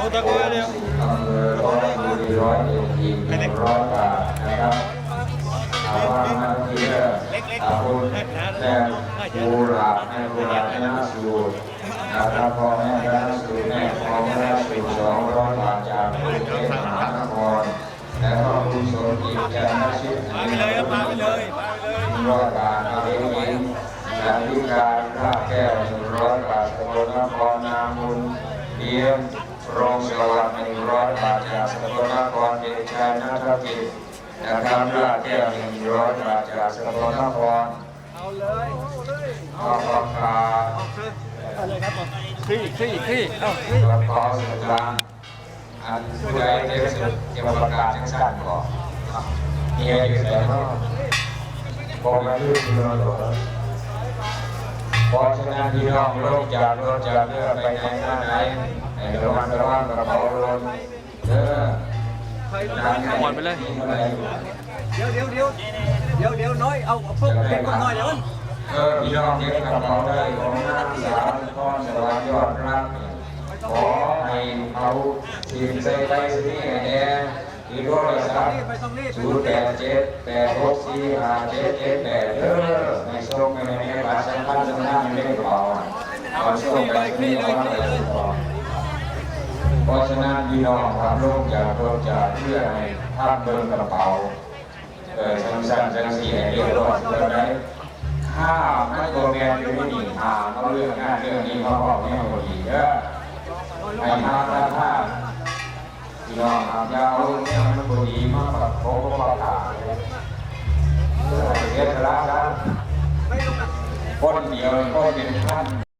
โอ้ตะโกนเร็วอำเภอร้อยบุรีร้อยเอ็ดอีกหนึ่งร้อยบาทนะครับอาว่ามาเที่ยวอาคุณแม่บูราแม่บูราแม่นาสูตรนะครับพ่อแม่นาสูตรแม่พ่อแม่นาสูตรสองร้อยบาทจากกรุงเทพมหานครและก็คุณสมจิตจันทชิตมาไปเลยครับมาไปเลยมาไปเลยร้อยบาทอาเองยิงและพิการท่าแก้วหนึ่งร้อยบาทสกลนครนามุนเดียมโร งสวัสดิ์หนึ่งร้อยบาทจากสกลนครเดชานาทกิจนะครับท่าแก้วหนึ่งร้อยบาทจากสกลนครเอาเลยเอาเลยขอบคุณครับเอาเลยครับคลี่คลี่คลี่เอากระเป๋าสตางค์อันผู้ใดเด็กสุดจะประกาศจังสั่นก่อนเมียอยู่แต่ก็บอกมาที่พี่น้องหรอ เพราะฉะนั้นพี่น้องโลกจากรถจากเรือไปไหนมาไหนให้ระมัดระวังกระเป๋าลนเด้อหมดไปเลย เดี๋ยวเดี๋ยวเดี๋ยวเดี๋ยวเดี๋ยวน้อยเอาพวกเด็กมาหน่อยเดี๋ยวเออพี่น้องเก็บกระเป๋าได้ของนางสาวพ่อสวรรค์ยอดรักขอให้เอาทีมใส่ไปสิแอร์อีกรศัพท์ไปต้องรีบศูนย์แปดเจ็ดแปดหกสี่ห้าเจ็ดเจ็ดแปดเด้อ ขอส่งไปที่นี่นะครับเพราะฉะนั้นพี่น้องครับโลกอย่าโลกอย่าเพื่อให้ภาพเบิร์กระเป๋าเออจังสันจังสีให้เรียบร้อยเพื่อได้ข้าไม่ตัวแมนอยู่ที่นี่หาเขาเรื่องงานเรื่องนี้เขาบอกไม่พอดีเด้อให้มาพระท่าพี่น้องครับอย่าเอาเนี่ยมันพอดีมาปรับโค้งปรับขาเออเรียกแล้วนะคนเดียวก็เป็นท่าน